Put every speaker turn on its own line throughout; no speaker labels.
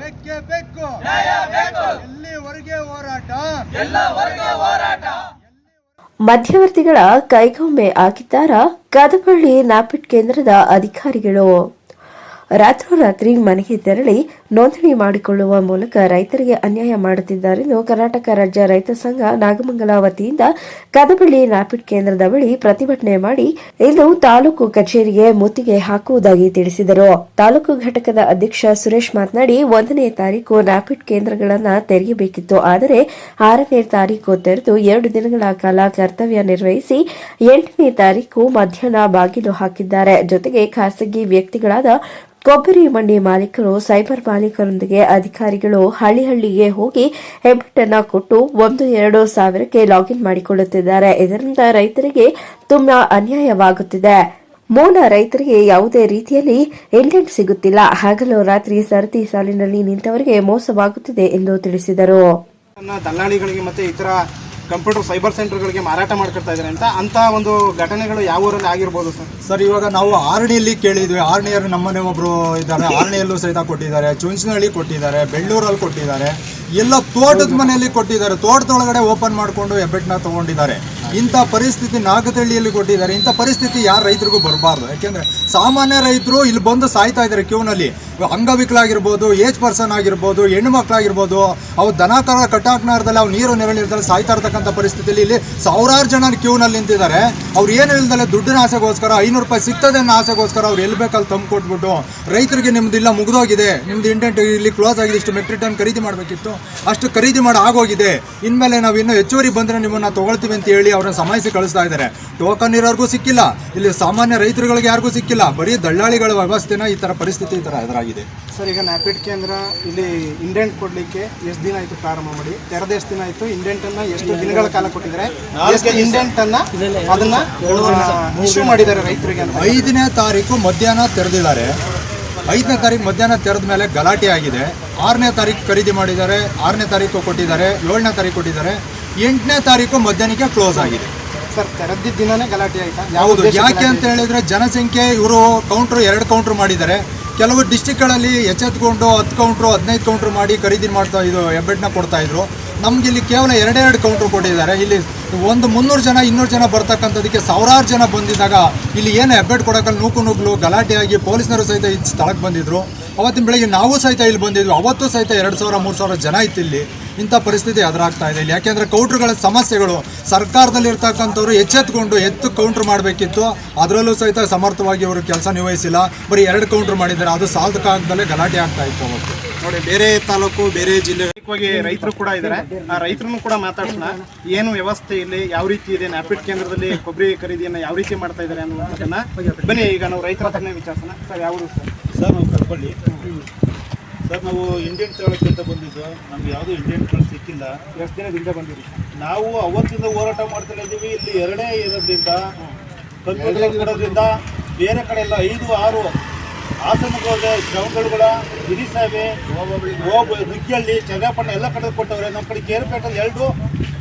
ಬೇಕೇ ಬೇಕು. ಎಲ್ಲಿವರೆಗೆ ಹೋರಾಟ?
ಮಧ್ಯವರ್ತಿಗಳ ಕೈಗೊಮ್ಮೆ ಆಗಿದ್ದಾರ ಕದಪಳ್ಳಿ ನಾಪಿಟ್ ಕೇಂದ್ರದ ಅಧಿಕಾರಿಗಳು. ರಾತ್ರೋರಾತ್ರಿ ಮನೆಗೆ ತೆರಳಿ ನೋಂದಣಿ ಮಾಡಿಕೊಳ್ಳುವ ಮೂಲಕ ರೈತರಿಗೆ ಅನ್ಯಾಯ ಮಾಡುತ್ತಿದ್ದಾರೆಂದು ಕರ್ನಾಟಕ ರಾಜ್ಯ ರೈತ ಸಂಘ ನಾಗಮಂಗಲ ವತಿಯಿಂದ ಕದಬಳ್ಳಿ ನ್ಯಾಪಿಡ್ ಕೇಂದ್ರದ ಬಳಿ ಪ್ರತಿಭಟನೆ ಮಾಡಿ ಇಂದು ತಾಲೂಕು ಕಚೇರಿಗೆ ಮುತ್ತಿಗೆ ಹಾಕುವುದಾಗಿ ತಿಳಿಸಿದರು. ತಾಲೂಕು ಘಟಕದ ಅಧ್ಯಕ್ಷ ಸುರೇಶ್ ಮಾತನಾಡಿ, ಒಂದನೇ ತಾರೀಕು ನ್ಯಾಪಿಡ್ ಕೇಂದ್ರಗಳನ್ನು ತೆರೆಯಬೇಕಿತ್ತು. ಆದರೆ ಆರನೇ ತಾರೀಕು ತೆರೆದು ಎರಡು ದಿನಗಳ ಕಾಲ ಕರ್ತವ್ಯ ನಿರ್ವಹಿಸಿ ಎಂಟನೇ ತಾರೀಕು ಮಧ್ಯಾಹ್ನ ಬಾಗಿಲು ಹಾಕಿದ್ದಾರೆ. ಜೊತೆಗೆ ಖಾಸಗಿ ವ್ಯಕ್ತಿಗಳಾದ ಕೊಬ್ಬರಿ ಮಂಡಿ ಮಾಲೀಕರು, ಸೈಬರ್ ಮಾಲೀಕರೊಂದಿಗೆ ಅಧಿಕಾರಿಗಳು ಹಳ್ಳಿ ಹಳ್ಳಿಗೆ ಹೋಗಿ ಹೆಬ್ಬೆಟ್ಟನ್ನು ಕೊಟ್ಟು ಒಂದು, ಎರಡು ಸಾವಿರಕ್ಕೆ ಲಾಗಿನ್ ಮಾಡಿಕೊಳ್ಳುತ್ತಿದ್ದಾರೆ. ಇದರಿಂದ ರೈತರಿಗೆ ತುಂಬಾ ಅನ್ಯಾಯವಾಗುತ್ತಿದೆ. ಮೂಲ ರೈತರಿಗೆ ಯಾವುದೇ ರೀತಿಯಲ್ಲಿ ಇಂಡೆಂಟ್ ಸಿಗುತ್ತಿಲ್ಲ. ಹಗಲು ರಾತ್ರಿ ಸರತಿ ಸಾಲಿನಲ್ಲಿ ನಿಂತವರಿಗೆ ಮೋಸವಾಗುತ್ತಿದೆ ಎಂದು ತಿಳಿಸಿದರು.
ದಲ್ಲಾಳಿಗಳಿಗೆ ಮತ್ತೆ ಇತರ ಕಂಪ್ಯೂಟರ್ ಸೈಬರ್ ಸೆಂಟರ್ಗಳಿಗೆ ಮಾರಾಟ ಮಾಡ್ಕೊಳ್ತಾ ಇದ್ದಾರೆ ಅಂತ ಅಂತ ಒಂದು ಘಟನೆಗಳು ಯಾವ ಊರಲ್ಲಿ ಆಗಿರ್ಬೋದು ಸರ್?
ಸರ್, ಇವಾಗ ನಾವು ಆರಣಿಯಲ್ಲಿ ಕೇಳಿದ್ವಿ. ಆರಣಿಯರು ನಮ್ಮನೆ ಒಬ್ರು ಇದ್ದಾರೆ. ಆರಣಿಯಲ್ಲೂ ಸಹಿತ ಕೊಟ್ಟಿದ್ದಾರೆ. ಚುಂಚನಹಳ್ಳಿ ಕೊಟ್ಟಿದ್ದಾರೆ. ಬೆಳ್ಳೂರಲ್ಲಿ ಕೊಟ್ಟಿದ್ದಾರೆ. ಎಲ್ಲ ತೋಟದ ಮನೆಯಲ್ಲಿ ಕೊಟ್ಟಿದ್ದಾರೆ. ತೋಟದೊಳಗಡೆ ಓಪನ್ ಮಾಡಿಕೊಂಡು ಹೆಬ್ಬೆಟ್ಟನ್ನ ತಗೊಂಡಿದ್ದಾರೆ. ಇಂಥ ಪರಿಸ್ಥಿತಿ ನಾಗತಳ್ಳಿಯಲ್ಲಿ ಕೊಟ್ಟಿದ್ದಾರೆ. ಇಂಥ ಪರಿಸ್ಥಿತಿ ಯಾರು ರೈತರಿಗೂ ಬರಬಾರ್ದು. ಯಾಕೆಂದರೆ ಸಾಮಾನ್ಯ ರೈತರು ಇಲ್ಲಿ ಬಂದು ಸಾಯ್ತಾ ಇದ್ದಾರೆ ಕ್ಯೂನಲ್ಲಿ. ಅಂಗವಿಕಲಾಗಿರ್ಬೋದು ಏಜ್ ಪರ್ಸನ್ ಆಗಿರ್ಬೋದು, ಹೆಣ್ಣು ಮಕ್ಕಳಾಗಿರ್ಬೋದು, ಅವು ದನ ಕರ ಕಟ್ಟಾಕ್ನಾರ್ದಲ್ಲಿ ಅವು ನೀರು ನೆರಳಿರ್ದಲ್ಲಿ ಸಾಯ್ತಾ ಇರ್ತಕ್ಕಂಥ ಪರಿಸ್ಥಿತಿಯಲ್ಲಿ ಇಲ್ಲಿ ಸಾವಿರಾರು ಜನ ಕ್ಯೂನಲ್ಲಿ ನಿಂತಿದ್ದಾರೆ. ಅವ್ರು ಏನು ಹೇಳ್ದಲೆ? ದುಡ್ಡಿನ ಆಸೆಗೋಸ್ಕರ, ಐನೂರು ರೂಪಾಯಿ ಸಿಗ್ತದೆ ಅನ್ನೋ ಆಸೆಗೋಸ್ಕರ ಅವ್ರು ಎಲ್ಲಿ ಬೇಕಲ್ಲಿ ತಂದು ಕೊಟ್ಬಿಟ್ಟು ರೈತರಿಗೆ ನಿಮ್ದು ಇಲ್ಲ ಮುಗಿದೋಗಿದೆ. ನಿಮ್ದು ಇಂಟೆಂಟ್ ಇಲ್ಲಿ ಕ್ಲೋಸ್ ಆಗಿದೆ. ಇಷ್ಟು ಮೆಟ್ರಿಕ್ ಟನ್ ಖರೀದಿ ಮಾಡಬೇಕಿತ್ತು. ಅಷ್ಟು ಖರೀದಿ ಮಾಡಿ ಆಗೋಗಿದೆ. ಇನ್ಮೇಲೆ ನಾವು ಇನ್ನೂ ಹೆಚ್ಚುವರಿ ಬಂದರೆ ನಿಮ್ಮನ್ನು ತೊಗೊಳ್ತೀವಿ ಅಂತ ಹೇಳಿ ಅವ್ರನ್ನ ಸಮಯಿಸಿ ಕಳಿಸ್ತಾ ಇದ್ದಾರೆ. ಟೋಕನ್ ಇರೋರ್ಗೂ ಸಿಕ್ಕಿಲ್ಲ. ಇಲ್ಲಿ ಸಾಮಾನ್ಯ ರೈತರುಗಳಿಗೆ ಯಾರಿಗೂ ಸಿಕ್ಕಿಲ್ಲ. ಬರೀ ದಳ್ಳಾಳಿಗಳ ವ್ಯವಸ್ಥೆನ ಈ ಥರ ಪರಿಸ್ಥಿತಿ ಈ ಥರ ಎದುರಾಗಿದೆ.
ಸರ್ ಈಗ ನ್ಯಾಪಿಡ್ ಕೇಂದ್ರ ಇಲ್ಲಿ ಇಂಡೆಂಟ್ ಕೊಡ್ಲಿಕ್ಕೆ ಎಷ್ಟು ದಿನ ಆಯ್ತು ಪ್ರಾರಂಭ ಮಾಡಿ? ತೆರೆದ ಎಷ್ಟು ದಿನ ಆಯ್ತು? ಇಂಡೆಂಟ್ ಅನ್ನ ಎಷ್ಟು ದಿನಗಳ ಕಾಲ ಕೊಟ್ಟಿದ್ದಾರೆ? ಇಂಡೆಂಟನ್ನು ಇಂಡೆಂಟ್ ಅನ್ನ ಅದನ್ನ ಇಶ್ಯೂ ಮಾಡಿದ್ದಾರೆ ರೈತರಿಗೆ
ಐದನೇ ತಾರೀಕು ಮಧ್ಯಾಹ್ನ ತೆರೆದಿದ್ದಾರೆ. ಐದನೇ ತಾರೀಕು ಮಧ್ಯಾಹ್ನ ತೆರೆದ ಮೇಲೆ ಗಲಾಟೆ ಆಗಿದೆ. ಆರನೇ ತಾರೀಕು ಖರೀದಿ ಮಾಡಿದ್ದಾರೆ. ಆರನೇ ತಾರೀಕು ಕೊಟ್ಟಿದ್ದಾರೆ. ಏಳನೇ ತಾರೀಕು ಕೊಟ್ಟಿದ್ದಾರೆ. ಎಂಟನೇ ತಾರೀಕು ಮಧ್ಯಾಹ್ನಕ್ಕೆ ಕ್ಲೋಸ್ ಆಗಿದೆ.
ಸರ್ ತೆರೆದಿದ್ದ ದಿನನೇ ಗಲಾಟೆ ಆಯ್ತಾ?
ಹೌದು ಯಾಕೆ ಅಂತ ಹೇಳಿದ್ರೆ ಜನಸಂಖ್ಯೆ ಇವರು ಕೌಂಟ್ರು ಎರಡು ಕೌಂಟ್ರ್ ಮಾಡಿದ್ದಾರೆ. ಕೆಲವು ಡಿಸ್ಟಿಕ್ಗಳಲ್ಲಿ ಎಚ್ಚೆತ್ಕೊಂಡು ಹತ್ತು ಕೌಂಟ್ರು ಹದಿನೈದು ಕೌಂಟ್ರ್ ಮಾಡಿ ಖರೀದಿ ಮಾಡ್ತಾ ಇದು ಹೆಬ್ಬೆಟ್ಟನ್ನ ಕೊಡ್ತಾ ಇದ್ರು. ನಮ್ಗೆ ಇಲ್ಲಿ ಕೇವಲ ಎರಡೆರಡು ಕೌಂಟ್ರ್ ಕೊಟ್ಟಿದ್ದಾರೆ. ಇಲ್ಲಿ ಒಂದು ಮುನ್ನೂರು ಜನ ಇನ್ನೂರು ಜನ ಬರ್ತಕ್ಕಂಥದಕ್ಕೆ ಸಾವಿರಾರು ಜನ ಬಂದಿದ್ದಾಗ ಇಲ್ಲಿ ಏನು ಹೆಬ್ಬೆಟ್ ಕೊಡೋಕ್ಕಲ್ಲಿ ನೂಕು ನುಗ್ಲು ಗಲಾಟೆಯಾಗಿ ಪೊಲೀಸ್ನವರು ಸಹಿತ ಈ ಸ್ಥಳಕ್ಕೆ ಬಂದಿದ್ರು. ಅವತ್ತಿನ ಬೆಳಗ್ಗೆ ನಾವು ಸಹಿತ ಇಲ್ಲಿ ಬಂದಿದ್ವಿ. ಅವತ್ತು ಸಹಿತ ಎರಡು ಸಾವಿರ ಮೂರು ಸಾವಿರ ಜನ ಇತ್ತು ಇಲ್ಲಿ. ಇಂಥ ಪರಿಸ್ಥಿತಿ ಎದುರಾಗ್ತಾ ಇದೆ ಇಲ್ಲಿ. ಯಾಕೆಂದರೆ ಕೌಂಟ್ರುಗಳ ಸಮಸ್ಯೆಗಳು ಸರ್ಕಾರದಲ್ಲಿ ಇರ್ತಕ್ಕಂಥವ್ರು ಎಚ್ಚೆತ್ಕೊಂಡು ಎತ್ತು ಕೌಂಟ್ರ್ ಮಾಡಬೇಕಿತ್ತು. ಅದರಲ್ಲೂ ಸಹಿತ ಸಮರ್ಥವಾಗಿ ಅವರು ಕೆಲಸ ನಿರ್ವಹಿಸಿಲ್ಲ. ಬರೀ ಎರಡು ಕೌಂಟ್ರ್ ಮಾಡಿದ್ದಾರೆ. ಅದು ಸಾಲದಕ್ಕಾಗದಲ್ಲೇ ಗಲಾಟೆ ಆಗ್ತಾ ಇತ್ತು ಅವತ್ತು.
ನೋಡಿ ಬೇರೆ ತಾಲೂಕು ಬೇರೆ ಜಿಲ್ಲೆ ರೈತರು ಕೂಡ ಇದ್ದಾರೆ. ಆ ರೈತರನ್ನು ಕೂಡ ಮಾತಾಡ್ಸೋಣ. ಏನು ವ್ಯವಸ್ಥೆ ಇಲ್ಲಿ? ಯಾವ ರೀತಿ ಇದೆ? ನ್ಯಾಪಿಡ್ ಕೇಂದ್ರದಲ್ಲಿ ಕೊಬ್ಬರಿ ಖರೀದಿಯನ್ನು ಯಾವ ರೀತಿ ಮಾಡ್ತಾ ಇದ್ದಾರೆ ಅನ್ನೋದನ್ನ ಬನ್ನಿ. ಈಗ ನಾವು ರೈತರ ಹತ್ರನೇ ವಿಚಾರಿಸೋಣ. ಸರ್ ಯಾವುದು ಸರ್?
ಸರ್ ನಾವು ಕಳ್ಕೊಳ್ಳಿ ಸರ್ ನಾವು ಇಂಡಿಯನ್ ತಗೊಳಕ್ಕೆ ಅಂತ ಬಂದಿದ್ದು. ನಮ್ಗೆ ಯಾವುದೂ ಇಂಡಿಯನ್ಗಳು ಸಿಕ್ಕಿಲ್ಲ.
ಎಷ್ಟು ದಿನದಿಂದ ಬಂದಿದ್ದೀವಿ
ನಾವು ಅವತ್ತಿಂದ ಹೋರಾಟ ಮಾಡ್ತಾ ಇದ್ದೀವಿ. ಇಲ್ಲಿ ಎರಡೇ ಇರೋದ್ರಿಂದ ಕಂಪ್ಯೂಟರ್ ಬೇರೆ ಕಡೆ ಎಲ್ಲ ಐದು ಆರು ಹಾಸನಗೋದೆ ಗಿರಿ ಹಿರಿಸಾವೆ ಹೋಬ ನುಗ್ಗಿಹಳ್ಳಿ ಚಂದ್ರಪಟ್ಟಣ ಎಲ್ಲ ಕಡೆ ಕೊಟ್ಟವ್ರೆ ನಮ್ಮ ಕಡೆ ಕೇರಪೇಟಲ್ಲಿ ಎರಡು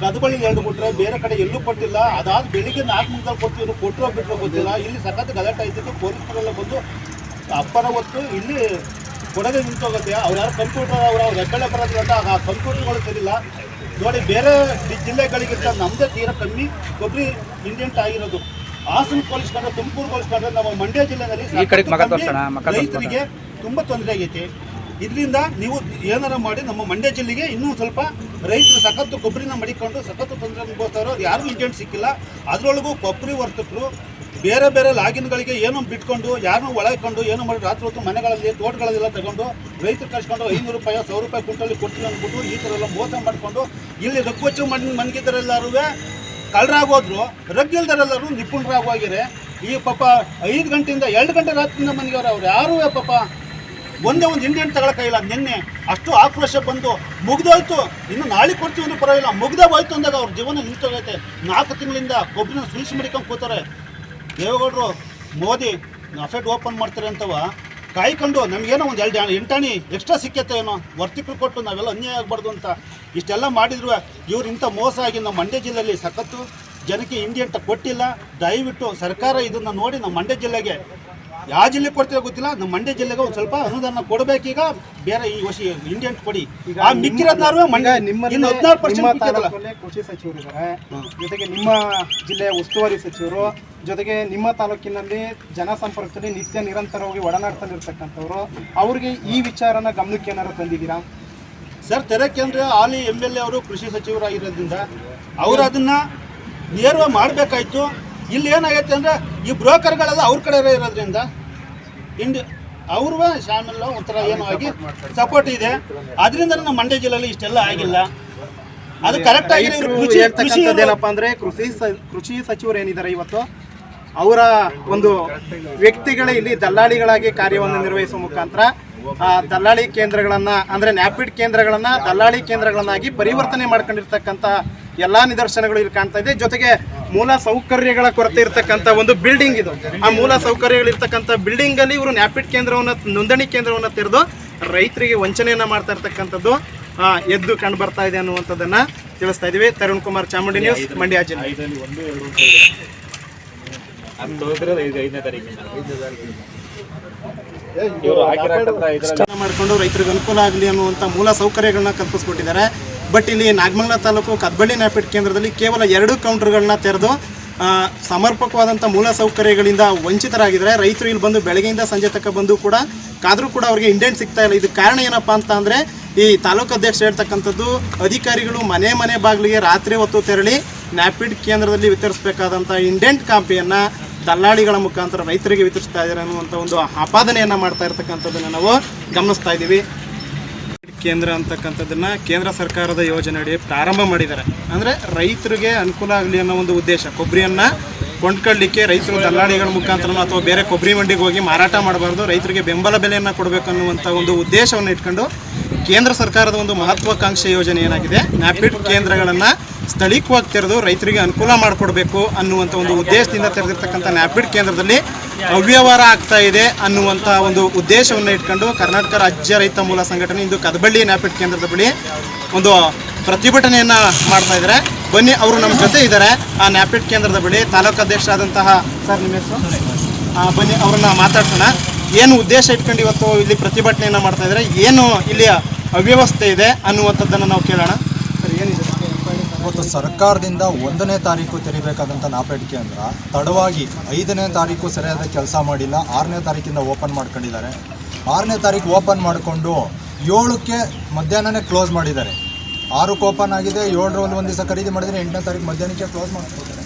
ಕದಬಳ್ಳಿ ಎರಡು ಕೊಟ್ಟರೆ ಬೇರೆ ಕಡೆ ಎಲ್ಲೂ ಕೊಟ್ಟಿಲ್ಲ. ಅದಾದ ಬೆಳಿಗ್ಗೆ ನಾಲ್ಕು ಮುಗ್ದಲ್ಲಿ ಕೊಡ್ತೀವಿ ಕೊಟ್ಟರೋ ಬಿಟ್ಟರೋ ಗೊತ್ತಿಲ್ಲ. ಇಲ್ಲಿ ಸಖತ್ ಗಲಾಟೆ ಆಯ್ತಿತ್ತು. ಪೊಲೀಸರೆಲ್ಲ ಬಂದು ಅಪ್ಪನ ಹೊತ್ತು ಇಲ್ಲಿ ಕೊಡದೆ ನಿಂತೋಗುತ್ತೆ ಅವ್ರು ಯಾರು ಕಂಪ್ಯೂಟರ್ ಅವ್ರು ಅವ್ರು ಹೆಬ್ಬೆಳೆ ಬರೋದಿಲ್ಲ ಅಂತ ಆ ಕಂಪ್ಯೂಟರ್ಗಳು ಸರಿಯಿಲ್ಲ. ನೋಡಿ ಬೇರೆ ಜಿಲ್ಲೆಗಳಿಗಿಂತ ನಮ್ಮದೇ ತೀರ ಕಮ್ಮಿ. ಕೊಬ್ಬರಿ ಇಂಡಿಯಂಟ್ ಆಗಿರೋದು. ಹಾಸನ ಹೋಲಿಸ್ಕೊಂಡ್ರೆ ತುಮಕೂರು ಹೋಲಿಸ್ಕೊಂಡ್ರೆ ನಮ್ಮ ಮಂಡ್ಯ ಜಿಲ್ಲೆನಲ್ಲಿ ರೈತರಿಗೆ ತುಂಬ ತೊಂದರೆ ಆಗೈತಿ. ಇದರಿಂದ ನೀವು ಏನಾರ ಮಾಡಿ ನಮ್ಮ ಮಂಡ್ಯ ಜಿಲ್ಲೆಗೆ ಇನ್ನೂ ಸ್ವಲ್ಪ ರೈತರು ಸಖತ್ತು ಕೊಬ್ಬರಿನ ಮಡಿಕೊಂಡು ಸಖತ್ತು ತೊಂದರೆ ಅನುಭವಿಸ್ತಾರೋ ಯಾರಿಗೂ ಇಂಜೆಂಟ್ ಸಿಕ್ಕಿಲ್ಲ. ಅದರೊಳಗೂ ಕೊಬ್ಬರಿ ವರ್ತಕರು ಬೇರೆ ಬೇರೆ ಲಾಗಿನ್ಗಳಿಗೆ ಏನು ಬಿಟ್ಕೊಂಡು, ಯಾರನ್ನೂ ಒಳಕೊಂಡು ಏನು ಮಾಡಿ ರಾತ್ರಿ ಹೊತ್ತು ಮನೆಗಳಲ್ಲಿ ತೋಟಗಳಲ್ಲೆಲ್ಲ ತಗೊಂಡು, ರೈತರು ಕಳ್ಸ್ಕೊಂಡು ಐನೂರು ರೂಪಾಯಿ, ಸಾವಿರ ರೂಪಾಯಿ ಕುಂಟಲ್ಲಿ ಕೊಡ್ತೀವಿ ಅಂದ್ಬಿಟ್ಟು ಈ ಥರ ಎಲ್ಲ ಮೋಸ ಮಾಡಿಕೊಂಡು, ಇಲ್ಲಿ ರಗ್ಗೊಚ್ಚು ಮಣ್ ಮನ್ಗಿದ್ದರೆಲ್ಲರೂ ಕಳ್ಳರಾಗೋದ್ರು, ರಗ್ಗಿಲ್ದರೆಲ್ಲರೂ ನಿಪುಣರಾಗೋಗಿರೆ ಈ ಪಾಪ ಐದು ಗಂಟೆಯಿಂದ ಎರಡು ಗಂಟೆ ರಾತ್ರಿಯಿಂದ ಮನೆಯವ್ರು ಅವ್ರು ಯಾರೂ ಪಾಪ? ಒಂದೇ ಒಂದು ಇಂಡಿಯನ್ ತಗೊಳಕ್ಕಾಗಿಲ್ಲ ನಿನ್ನೆ ಅಷ್ಟು ಆಕ್ರೋಶ ಬಂದು ಮುಗ್ದೋಯ್ತು. ಇನ್ನು ನಾಳೆ ಕೊಡ್ತೀವಿ ಅಂದ್ರೆ ಪರವಾಗಿಲ್ಲ, ಮುಗ್ದೇ ಹೋಯ್ತು ಅಂದಾಗ ಅವ್ರ ಜೀವನ ನಿಂತೋಗೈತೆ ನಾಲ್ಕು ತಿಂಗಳಿಂದ ಕೊಬ್ಬಿನ ಸುಲಿಸಿ ಮಡಿಕೊಂಡು ಕೂತಾರೆ. ದೇವೇಗೌಡರು, ಮೋದಿ ಅಫೆಟ್ ಓಪನ್ ಮಾಡ್ತಾರೆ ಅಂತವ ಕಾಯ್ಕೊಂಡು ನಮಗೇನೋ ಒಂದು ಎರಡು ಎಂಟಾಣಿ ಎಕ್ಸ್ಟ್ರಾ ಸಿಕ್ಕತ್ತೆ ಏನೋ ವರ್ತಿಕರು ಕೊಟ್ಟು ನಾವೆಲ್ಲ ಅನ್ಯಾಯ ಆಗಬಾರ್ದು ಅಂತ. ಇಷ್ಟೆಲ್ಲ ಮಾಡಿದ್ರು, ಇವ್ರು ಇಂಥ ಮೋಸ ಆಗಿ ನಮ್ಮ ಮಂಡ್ಯ ಜಿಲ್ಲೆಯಲ್ಲಿ ಸಖತ್ತು ಜನಕ್ಕೆ ಇಂಡಿಯನ್ ಕೊಟ್ಟಿಲ್ಲ. ದಯವಿಟ್ಟು ಸರ್ಕಾರ ಇದನ್ನು ನೋಡಿ ನಮ್ಮ ಮಂಡ್ಯ ಜಿಲ್ಲೆಗೆ ಯಾವ ಜಿಲ್ಲೆ ಕೊಡ್ತೀವೋ ಗೊತ್ತಿಲ್ಲ. ನಮ್ಮ ಮಂಡ್ಯ ಜಿಲ್ಲೆಗೆ ಒಂದು ಸ್ವಲ್ಪ ಅನುದಾನ ಕೊಡಬೇಕೀಗ. ಬೇರೆ ಈ ವರ್ಷ ಇಂಡಿಯನ್ ಕೊಡಿ. ಆ ಮಿಕ್ಕಿರೋದ್ನಾರು ಮಂಡ್ಯ
ನಿಮ್ಮ
ಇನ್ನು ಹದಿನಾರು ಪರ್ಸೆಂಟ್
ಕೃಷಿ ಸಚಿವರು ಇದ್ದಾರೆ ಜೊತೆಗೆ ನಿಮ್ಮ ಜಿಲ್ಲೆಯ ಉಸ್ತುವಾರಿ ಸಚಿವರು ಜೊತೆಗೆ ನಿಮ್ಮ ತಾಲೂಕಿನಲ್ಲಿ ಜನಸಂಪರ್ಕದಲ್ಲಿ ನಿತ್ಯ ನಿರಂತರವಾಗಿ ಒಡನಾಡ್ತಲ್ಲಿರ್ತಕ್ಕಂಥವ್ರು ಅವ್ರಿಗೆ ಈ ವಿಚಾರನ ಗಮನಕ್ಕೆ ಏನಾರು ತಂದಿದ್ದೀರಾ?
ಸರ್ ತೆರಕ್ಕೆ ಕೇಂದ್ರ ಹಾಲಿ ಎಂ ಎಲ್ ಎ ಅವರು ಕೃಷಿ ಸಚಿವರಾಗಿರೋದ್ರಿಂದ ಅವರು ಅದನ್ನ ನೇರವಾಗಿ ಮಾಡಬೇಕಾಯ್ತು. ಇಲ್ಲಿ ಏನಾಗೈತೆ ಅಂದರೆ ಈ ಬ್ರೋಕರ್ಗಳೆಲ್ಲ ಅವ್ರ ಕಡೆ ಇರೋದ್ರಿಂದ ಇಂಡಿ ಅವ್ರ ಶಾಮಿಲ್ ಒಂಥರ ಏನೋ ಆಗಿ ಸಪೋರ್ಟ್ ಇದೆ. ಅದರಿಂದ ನಮ್ಮ ಮಂಡ್ಯ ಜಿಲ್ಲೆಯಲ್ಲಿ ಇಷ್ಟೆಲ್ಲ ಆಗಿಲ್ಲ. ಅದು ಕರೆಕ್ಟ್ ಆಗಿ
ಹೇಳ್ತಕ್ಕಂಥದ್ದೇನಪ್ಪ ಅಂದ್ರೆ ಕೃಷಿ ಸ- ಕೃಷಿ ಸಚಿವರು ಏನಿದ್ದಾರೆ ಇವತ್ತು ಅವರ ಒಂದು ವ್ಯಕ್ತಿಗಳೇ ಇಲ್ಲಿ ದಲ್ಲಾಳಿಗಳಾಗಿ ಕಾರ್ಯವನ್ನು ನಿರ್ವಹಿಸುವ ಮುಖಾಂತರ ದಲ್ಲಾಳಿ ಕೇಂದ್ರಗಳನ್ನ ಅಂದ್ರೆ ನ್ಯಾಪಿಡ್ ಕೇಂದ್ರಗಳನ್ನ ದಲ್ಲಾಳಿ ಕೇಂದ್ರಗಳನ್ನಾಗಿ ಪರಿವರ್ತನೆ ಮಾಡ್ಕೊಂಡಿರ್ತಕ್ಕಂಥ ಎಲ್ಲಾ ನಿದರ್ಶನಗಳು ಇಲ್ಲಿ ಕಾಣ್ತಾ ಇದೆ. ಜೊತೆಗೆ ಮೂಲ ಸೌಕರ್ಯಗಳ ಕೊರತೆ ಇರತಕ್ಕಂಥ ಒಂದು ಬಿಲ್ಡಿಂಗ್ ಇದು. ಆ ಮೂಲ ಸೌಕರ್ಯಗಳಿರ್ತಕ್ಕಂಥ ಬಿಲ್ಡಿಂಗ್ ಅಲ್ಲಿ ಇವರು ನ್ಯಾಪಿಡ್ ಕೇಂದ್ರವನ್ನ ನೋಂದಣಿ ಕೇಂದ್ರವನ್ನ ತೆರೆದು ರೈತರಿಗೆ ವಂಚನೆಯನ್ನ ಮಾಡ್ತಾ ಇರ್ತಕ್ಕಂಥದ್ದು ಎದ್ದು ಕಂಡು ಬರ್ತಾ ಇದೆ ಅನ್ನುವಂಥದ್ದನ್ನ ತಿಳಿಸ್ತಾ ಇದೀವಿ. ತರುಣ್ ಕುಮಾರ್ ಚಾಮುಂಡಿ ನ್ಯೂಸ್ ಮಂಡ್ಯ ಜಿಲ್ಲೆ. ಮಾಡಿಕೊಂಡು ರೈತರಿಗೆ ಅನುಕೂಲ ಆಗಲಿ ಅನ್ನುವಂಥ ಮೂಲ ಸೌಕರ್ಯಗಳನ್ನ ಕಲ್ಪಿಸ್ಕೊಟ್ಟಿದ್ದಾರೆ. ಬಟ್ ಇಲ್ಲಿ ನಾಗಮಂಗಲ ತಾಲೂಕು ಕದ್ಬಳ್ಳಿ ನ್ಯಾಪಿಡ್ ಕೇಂದ್ರದಲ್ಲಿ ಕೇವಲ ಎರಡು ಕೌಂಟರ್ಗಳನ್ನ ತೆರೆದು ಸಮರ್ಪಕವಾದಂಥ ಮೂಲ ಸೌಕರ್ಯಗಳಿಂದ ವಂಚಿತರಾಗಿದ್ದಾರೆ. ರೈತರು ಇಲ್ಲಿ ಬಂದು ಬೆಳಗ್ಗೆಯಿಂದ ಸಂಜೆ ತಕ್ಕ ಬಂದು ಕೂಡ ಕಾದರೂ ಕೂಡ ಅವರಿಗೆ ಇಂಡೆಂಟ್ ಸಿಗ್ತಾ ಇಲ್ಲ. ಇದು ಕಾರಣ ಏನಪ್ಪ ಅಂತ ಅಂದರೆ ಈ ತಾಲೂಕು ಅಧ್ಯಕ್ಷ ಹೇಳ್ತಕ್ಕಂಥದ್ದು ಅಧಿಕಾರಿಗಳು ಮನೆ ಮನೆ ಬಾಗಿಲಿಗೆ ರಾತ್ರಿ ಹೊತ್ತು ತೆರಳಿ ನ್ಯಾಪಿಡ್ ಕೇಂದ್ರದಲ್ಲಿ ವಿತರಿಸಬೇಕಾದಂಥ ಇಂಡೆಂಟ್ ಕಾಪಿಯನ್ನು ದಲ್ಲಾಳಿಗಳ ಮುಖಾಂತರ ರೈತರಿಗೆ ವಿತರಿಸ್ತಾ ಇದ್ದಾರೆ ಅನ್ನುವಂಥ ಒಂದು ಆಪಾದನೆಯನ್ನು ಮಾಡ್ತಾ ಇರ್ತಕ್ಕಂಥದ್ದನ್ನು ನಾವು ಗಮನಿಸ್ತಾ ಇದ್ದೀವಿ. ಕೇಂದ್ರ ಅಂತಕ್ಕಂಥದ್ದನ್ನು ಕೇಂದ್ರ ಸರ್ಕಾರದ ಯೋಜನೆ ಅಡಿ ಪ್ರಾರಂಭ ಮಾಡಿದ್ದಾರೆ. ಅಂದರೆ ರೈತರಿಗೆ ಅನುಕೂಲ ಆಗಲಿ ಅನ್ನೋ ಒಂದು ಉದ್ದೇಶ. ಕೊಬ್ಬರಿಯನ್ನು ಕೊಂಡ್ಕೊಳ್ಳಿಕ್ಕೆ ರೈತರು ದಲ್ಲಾಳಿಗಳ ಮುಖಾಂತರ ಅಥವಾ ಬೇರೆ ಕೊಬ್ಬರಿ ಮಂಡಿಗೆ ಹೋಗಿ ಮಾರಾಟ ಮಾಡಬಾರ್ದು, ರೈತರಿಗೆ ಬೆಂಬಲ ಬೆಲೆಯನ್ನು ಕೊಡಬೇಕು ಅನ್ನುವಂಥ ಒಂದು ಉದ್ದೇಶವನ್ನು ಇಟ್ಕೊಂಡು ಕೇಂದ್ರ ಸರ್ಕಾರದ ಒಂದು ಮಹತ್ವಾಕಾಂಕ್ಷೆ ಯೋಜನೆ ಏನಾಗಿದೆ? ನ್ಯಾಪಿಡ್ ಕೇಂದ್ರಗಳನ್ನು ಸ್ಥಳೀಯವಾಗಿ ತೆರೆದು ರೈತರಿಗೆ ಅನುಕೂಲ ಮಾಡಿಕೊಡ್ಬೇಕು ಅನ್ನುವಂಥ ಒಂದು ಉದ್ದೇಶದಿಂದ ತೆರೆದಿರ್ತಕ್ಕಂಥ ನ್ಯಾಪಿಡ್ ಕೇಂದ್ರದಲ್ಲಿ ಅವ್ಯವಹಾರ ಆಗ್ತಾ ಇದೆ ಅನ್ನುವಂಥ ಒಂದು ಉದ್ದೇಶವನ್ನು ಇಟ್ಕೊಂಡು ಕರ್ನಾಟಕ ರಾಜ್ಯ ರೈತ ಮೂಲ ಸಂಘಟನೆ ಇಂದು ಕದಬಳ್ಳಿ ನ್ಯಾಪಿಡ್ ಕೇಂದ್ರದ ಬಳಿ ಒಂದು ಪ್ರತಿಭಟನೆಯನ್ನು ಮಾಡ್ತಾ ಇದ್ದಾರೆ. ಬನ್ನಿ, ಅವರು ನಮ್ಮ ಜೊತೆ ಇದ್ದಾರೆ. ಆ ನ್ಯಾಪಿಡ್ ಕೇಂದ್ರದ ಬಳಿ ತಾಲೂಕು ಅಧ್ಯಕ್ಷರಾದಂತಹ ಸರ್ ನಿಮ್ಮ ಹೆಸರು? ಬನ್ನಿ, ಅವ್ರನ್ನ ಮಾತಾಡ್ಸೋಣ. ಏನು ಉದ್ದೇಶ ಇಟ್ಕೊಂಡು ಇವತ್ತು ಇಲ್ಲಿ ಪ್ರತಿಭಟನೆಯನ್ನು ಮಾಡ್ತಾ ಇದ್ದಾರೆ? ಏನು ಇಲ್ಲಿ ಅವ್ಯವಸ್ಥೆ ಇದೆ ಅನ್ನುವಂಥದ್ದನ್ನು ನಾವು ಕೇಳೋಣ.
ಇವತ್ತು ಸರ್ಕಾರದಿಂದ ಒಂದನೇ ತಾರೀಕು ತೆರಿಬೇಕಾದಂಥ ನಾಪೇಟಿಕೆ ಕೇಂದ್ರ ತಡವಾಗಿ ಐದನೇ ತಾರೀಕು ಸರಿಯಾದ ಕೆಲಸ ಮಾಡಿಲ್ಲ, ಆರನೇ ತಾರೀಕಿಂದ ಓಪನ್ ಮಾಡ್ಕೊಂಡಿದ್ದಾರೆ. ಆರನೇ ತಾರೀಕು ಓಪನ್ ಮಾಡಿಕೊಂಡು ಏಳಕ್ಕೆ ಮಧ್ಯಾಹ್ನನೇ ಕ್ಲೋಸ್ ಮಾಡಿದ್ದಾರೆ. ಆರಕ್ಕೆ ಓಪನ್ ಆಗಿದೆ, ಏಳರಲ್ಲಿ ಒಂದು ದಿವಸ ಖರೀದಿ ಮಾಡಿದರೆ ಎಂಟನೇ ತಾರೀಕು ಮಧ್ಯಾಹ್ನಕ್ಕೆ ಕ್ಲೋಸ್ ಮಾಡ್ಕೊಳ್ತಾರೆ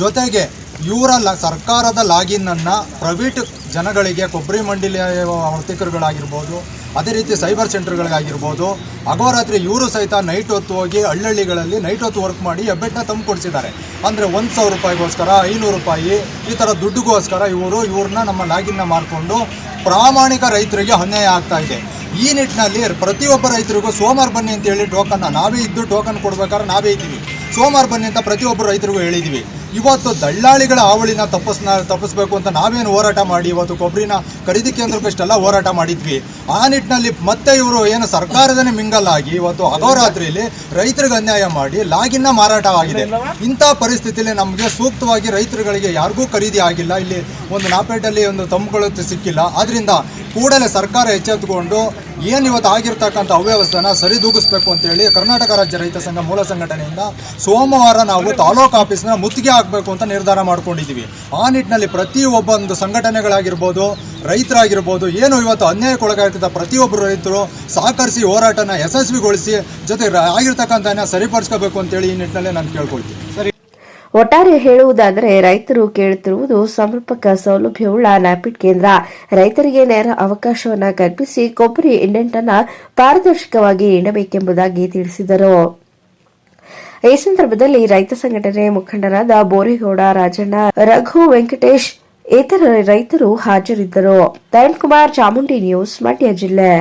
ಜೊತೆಗೆ ಇವರ ಲ ಸರ್ಕಾರದ ಲಾಗಿನ್ನನ್ನು ಪ್ರೈವೇಟ್ ಜನಗಳಿಗೆ ಕೊಬ್ಬರಿ ಮಂಡಳಿಯ ವರ್ತಕರುಗಳಾಗಿರ್ಬೋದು ಅದೇ ರೀತಿ ಸೈಬರ್ ಸೆಂಟರ್ಗಳಿಗಾಗಿರ್ಬೋದು, ಅಗೋರಾತ್ರಿ ಇವರು ಸಹಿತ ನೈಟ್ ಹೊತ್ತು ಹೋಗಿ ಹಳ್ಳಿಗಳಲ್ಲಿ ನೈಟ್ ಹೊತ್ತು ವರ್ಕ್ ಮಾಡಿ ಹೆಬ್ಬೆಟ್ಟನ್ನ ತಂದು ಕೊಡಿಸಿದ್ದಾರೆ. ಅಂದರೆ ಒಂದು ಸಾವಿರ ರೂಪಾಯಿಗೋಸ್ಕರ, ಐನೂರು ರೂಪಾಯಿ, ಈ ಥರ ದುಡ್ಡುಗೋಸ್ಕರ ಇವರು ಇವ್ರನ್ನ ನಮ್ಮ ಲಾಗಿನ್ನ ಮಾಡಿಕೊಂಡು ಪ್ರಾಮಾಣಿಕ ರೈತರಿಗೆ ಅನ್ಯಾಯ ಆಗ್ತಾ ಇದೆ. ಈ ನಿಟ್ಟಿನಲ್ಲಿ ಪ್ರತಿಯೊಬ್ಬ ರೈತರಿಗೂ ಸೋಮವಾರ ಬನ್ನಿ ಅಂತ ಹೇಳಿ ಟೋಕನ್ನ ನಾವೇ ಇದ್ದು ಟೋಕನ್ ಕೊಡ್ಬೇಕಾದ್ರೆ ನಾವೇ ಇದ್ದೀವಿ. ಸೋಮವಾರ ಬನ್ನಿ ಅಂತ ಪ್ರತಿಯೊಬ್ಬರು ರೈತರಿಗೂ ಹೇಳಿದ್ದೀವಿ ಇವತ್ತು ದಳ್ಳಾಳಿಗಳ ಹಾವಳಿನ ತಪ್ಪಿಸ್ನ ತಪ್ಪಿಸ್ಬೇಕು ಅಂತ ನಾವೇನು ಹೋರಾಟ ಮಾಡಿ, ಇವತ್ತು ಕೊಬ್ಬರಿನ ಖರೀದಿ ಕೇಂದ್ರಕ್ಕಷ್ಟೆಲ್ಲ ಹೋರಾಟ ಮಾಡಿದ್ವಿ. ಆ ನಿಟ್ಟಿನಲ್ಲಿ ಮತ್ತೆ ಇವರು ಏನು ಸರ್ಕಾರದನೇ ಮಿಂಗಲಾಗಿ ಇವತ್ತು ಅಹೋರಾತ್ರಿಯಲ್ಲಿ ರೈತರಿಗೆ ಅನ್ಯಾಯ ಮಾಡಿ ಲಾಗಿನ್ನ ಮಾರಾಟ ಆಗಿದೆ. ಇಂಥ ಪರಿಸ್ಥಿತಿಯಲ್ಲಿ ನಮಗೆ ಸೂಕ್ತವಾಗಿ ರೈತರುಗಳಿಗೆ ಯಾರಿಗೂ ಖರೀದಿ ಆಗಿಲ್ಲ. ಇಲ್ಲಿ ಒಂದು ನಾಪೇಟಲ್ಲಿ ಒಂದು ತಂಬುಗಳು ಸಿಕ್ಕಿಲ್ಲ. ಆದ್ದರಿಂದ ಕೂಡಲೇ ಸರ್ಕಾರ ಎಚ್ಚೆತ್ತುಕೊಂಡು ಏನು ಇವತ್ತು ಆಗಿರ್ತಕ್ಕಂಥ ಅವ್ಯವಸ್ಥೆನ ಸರಿದೂಗಿಸ್ಬೇಕು ಅಂತೇಳಿ ಕರ್ನಾಟಕ ರಾಜ್ಯ ರೈತ ಸಂಘ ಮೂಲ ಸಂಘಟನೆಯಿಂದ ಸೋಮವಾರ ನಾವು ತಾಲೂಕು ಆಫೀಸ್ನ ಮುತ್ತಿಗೆ ಹಾಕಬೇಕು ಅಂತ ನಿರ್ಧಾರ ಮಾಡ್ಕೊಂಡಿದ್ದೀವಿ. ಆ ನಿಟ್ಟಿನಲ್ಲಿ ಪ್ರತಿಯೊಬ್ಬೊಂದು ಸಂಘಟನೆಗಳಾಗಿರ್ಬೋದು, ರೈತರಾಗಿರ್ಬೋದು, ಏನು ಇವತ್ತು ಅನ್ಯಾಯಕ್ಕೊಳಗಾಗಿರ್ತ ಪ್ರತಿಯೊಬ್ಬರು ರೈತರು ಸಹಕರಿಸಿ ಹೋರಾಟನ ಯಶಸ್ವಿಗೊಳಿಸಿ ಜೊತೆ ಆಗಿರ್ತಕ್ಕಂಥ ಸರಿಪಡಿಸ್ಕೋಬೇಕು ಅಂತೇಳಿ ಈ ನಿಟ್ಟಿನಲ್ಲಿ ನಾನು ಕೇಳ್ಕೊಳ್ತೀನಿ.
ಒಟ್ಟಾರೆ ಹೇಳುವುದಾದರೆ ರೈತರು ಕೇಳುತ್ತಿರುವುದು ಸಮರ್ಪಕ ಸೌಲಭ್ಯವುಳ್ಳ ನ್ಯಾಪಿಡ್ ಕೇಂದ್ರ. ರೈತರಿಗೆ ನೇರ ಅವಕಾಶವನ್ನ ಕಲ್ಪಿಸಿ ಕೊಬ್ಬರಿ ಇಂಡೆಂಟನ್ನು ಪಾರದರ್ಶಕವಾಗಿ ನೀಡಬೇಕೆಂಬುದಾಗಿ ತಿಳಿಸಿದರು. ಈ ಸಂದರ್ಭದಲ್ಲಿ ರೈತ ಸಂಘಟನೆ ಮುಖಂಡರಾದ ಬೋರೇಗೌಡ, ರಾಜಣ್ಣ, ರಘು ವೆಂಕಟೇಶ್ ಇತರ ರೈತರು ಹಾಜರಿದ್ದರು. ಕುಮಾರ್, ಚಾಮುಂಡಿ ನ್ಯೂಸ್, ಮಂಡ್ಯ ಜಿಲ್ಲೆ.